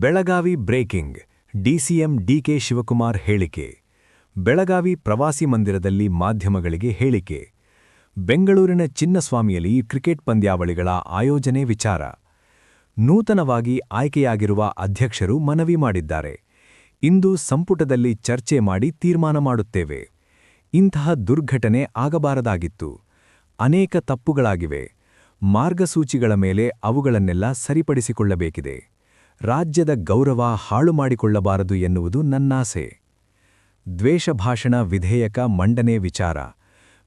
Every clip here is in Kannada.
Belagavi breaking, DCM DK Shivakumar ಹೇಳಿಕೆ. ಬೆಳಗಾವಿ ಪ್ರವಾಸಿ ಮಂದಿರದಲ್ಲಿ ಮಾಧ್ಯಮಗಳಿಗೆ ಹೇಳಿಕೆ. ಬೆಂಗಳೂರಿನ ಚಿನ್ನಸ್ವಾಮಿಯಲ್ಲಿ ಕ್ರಿಕೆಟ್ ಪಂದ್ಯಾವಳಿಗಳ ಆಯೋಜನೆ ವಿಚಾರ. ನೂತನವಾಗಿ ಆಯ್ಕೆಯಾಗಿರುವ ಅಧ್ಯಕ್ಷರು ಮನವಿ ಮಾಡಿದ್ದಾರೆ. ಇಂದು ಸಂಪುಟದಲ್ಲಿ ಚರ್ಚೆ ಮಾಡಿ ತೀರ್ಮಾನ ಮಾಡುತ್ತೇವೆ. ಇಂತಹ ದುರ್ಘಟನೆ ಆಗಬಾರದಾಗಿತ್ತು. ಅನೇಕ ತಪ್ಪುಗಳಾಗಿವೆ. ಮಾರ್ಗಸೂಚಿಗಳ ಮೇಲೆ ಅವುಗಳನ್ನೆಲ್ಲ ಸರಿಪಡಿಸಿಕೊಳ್ಳಬೇಕಿದೆ. ರಾಜ್ಯದ ಗೌರವ ಹಾಳು ಮಾಡಿಕೊಳ್ಳಬಾರದು ಎನ್ನುವುದು ನನ್ನಾಸೆ. ದ್ವೇಷಭಾಷಣ ವಿಧೇಯಕ ಮಂಡನೆ ವಿಚಾರ.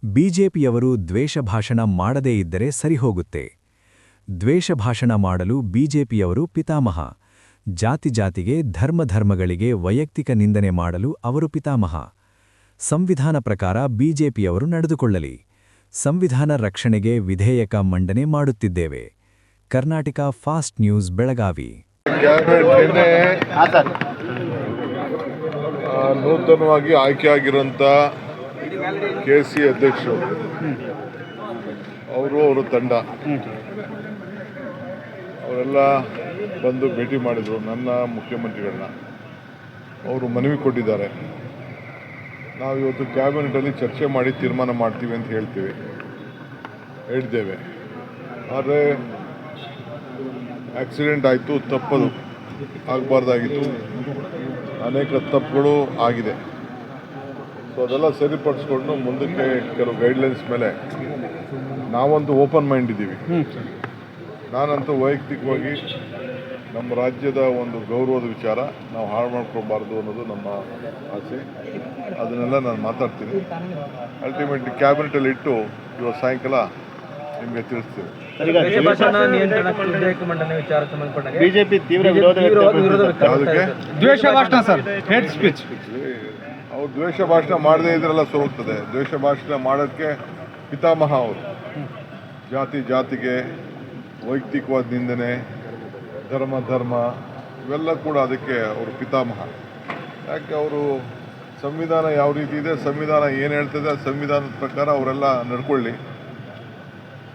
ಬಿಜೆಪಿಯವರು ದ್ವೇಷಭಾಷಣ ಮಾಡದೇ ಇದ್ದರೆ ಸರಿಹೋಗುತ್ತೆ. ದ್ವೇಷಭಾಷಣ ಮಾಡಲು ಬಿಜೆಪಿಯವರು ಪಿತಾಮಹ. ಜಾತಿ ಜಾತಿಗೆ ಧರ್ಮಧರ್ಮಗಳಿಗೆ ವೈಯಕ್ತಿಕ ನಿಂದನೆ ಮಾಡಲು ಅವರು ಪಿತಾಮಹ. ಸಂವಿಧಾನ ಪ್ರಕಾರ ಬಿಜೆಪಿಯವರು ನಡೆದುಕೊಳ್ಳಲಿ. ಸಂವಿಧಾನ ರಕ್ಷಣೆಗೆ ವಿಧೇಯಕ ಮಂಡನೆ ಮಾಡುತ್ತಿದ್ದೇವೆ. Karnataka fast news Belagavi. Cabinet ನಿನ್ನೆ ಆಗಿರುವಂತ ನೂತನವಾಗಿ ಆಯ್ಕೆಯಾಗಿರೋಂಥ ಕೆ ಸಿ ಅಧ್ಯಕ್ಷರು. ಅವರು ಅವರ ತಂಡ. ಅವರೆಲ್ಲ ಬಂದು ಭೇಟಿ ಮಾಡಿದರು ನನ್ನ ಮುಖ್ಯಮಂತ್ರಿಗಳನ್ನ. ಅವರು ಮನವಿ ಕೊಟ್ಟಿದ್ದಾರೆ. ನಾವು ಇವತ್ತು ಕ್ಯಾಬಿನೆಟಲ್ಲಿ ಚರ್ಚೆ ಮಾಡಿ ತೀರ್ಮಾನ ಮಾಡ್ತೀವಿ ಅಂತ ಹೇಳ್ತೀವಿ. ಹೇಳಿದ್ದೇವೆ ಆದರೆ ಆಕ್ಸಿಡೆಂಟ್ ಆಯಿತು ತಪ್ಪದು ಆಗಬಾರ್ದಾಗಿತ್ತು. ಅನೇಕ ತಪ್ಪುಗಳು ಆಗಿದೆ. ಸೊ ಅದೆಲ್ಲ ಸರಿಪಡಿಸ್ಕೊಂಡು ಮುಂದಕ್ಕೆ ಕೆಲವು ಗೈಡ್ಲೈನ್ಸ್ ಮೇಲೆ ನಾವಂತೂ ಓಪನ್ ಮೈಂಡ್ ಇದ್ದೀವಿ. ನಾನಂತೂ ವೈಯಕ್ತಿಕವಾಗಿ ನಮ್ಮ ರಾಜ್ಯದ ಒಂದು ಗೌರವದ ವಿಚಾರ ನಾವು ಹಾಳು ಮಾಡ್ಕೋಬಾರ್ದು ಅನ್ನೋದು ನಮ್ಮ ಆಸೆ. ಅದನ್ನೆಲ್ಲ ನಾನು ಮಾತಾಡ್ತೀನಿ. ಅಲ್ಟಿಮೇಟ್ಲಿ ಕ್ಯಾಬಿನೆಟಲ್ಲಿ ಇಟ್ಟು ಇವತ್ತು ಸಾಯಂಕಾಲ ನಿಮಗೆ ತಿಳಿಸ್ತೀವಿ ಬಿಜೆಪಿ ತೀವ್ರ ವಿರೋಧ ದ್ವೇಷ ಭಾಷಣ ಸರ್ ಹೇಟ್ ಸ್ಪೀಚ್ ಅವ್ರು ದ್ವೇಷ ಭಾಷಣ ಮಾಡದೇ ಇದ್ರೆಲ್ಲ ಸೋಗ್ತದೆ ದ್ವೇಷ ಭಾಷಣ ಮಾಡೋಕ್ಕೆ ಪಿತಾಮಹ ಅವರು. ಜಾತಿ ಜಾತಿಗೆ ವೈಯಕ್ತಿಕವಾದ ನಿಂದನೆ ಧರ್ಮ ಧರ್ಮ ಇವೆಲ್ಲ ಕೂಡ ಅದಕ್ಕೆ ಅವರು ಪಿತಾಮಹ. ಯಾಕೆ ಅವರು ಸಂವಿಧಾನ ಯಾವ ರೀತಿ ಇದೆ ಸಂವಿಧಾನ ಏನು ಹೇಳ್ತದೆ ಆ ಸಂವಿಧಾನದ ಪ್ರಕಾರ ಅವರೆಲ್ಲ ನಡ್ಕೊಳ್ಳಿ.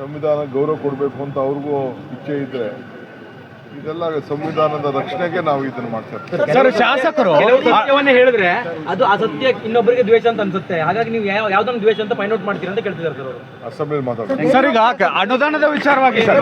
ಸಂವಿಧಾನ ಗೌರವ ಕೊಡಬೇಕು ಅಂತ ಅವ್ರಿಗೂ ಇಚ್ಛೆ ಇದ್ದರೆ ಇದೆಲ್ಲ ಸಂವಿಧಾನದ ರಕ್ಷಣೆಗೆ ನಾವು ಇದನ್ನ ಮಾಡ್ತೇವೆ. ಸರ್ ಶಾಸಕರು ಸತ್ಯವನ್ನೇ ಹೇಳಿದ್ರೆ ಅದು ಅಸತ್ಯ ಇನ್ನೊಬ್ಬರಿಗೆ ದ್ವೇಷ ಅಂತ ಅನ್ಸುತ್ತೆ. ಹಾಗಾಗಿ ನೀವು ಯಾವ ಯಾವ್ದೊಂದು ದ್ವೇಷ ಅಂತ ಫೈಂಡ್ ಔಟ್ ಮಾಡ್ತೀರಾ ಅಂತ ಕೇಳ್ತಿದ್ದಾರೆ ಸರ್ ಅವರು. ಅಸೆಂಬ್ಲಿ ಮಾತಾಡ್ತಾರೆ ಸರ್ ಈಗ ಅನುದಾನದ ವಿಚಾರವಾಗಿ ಸರ್.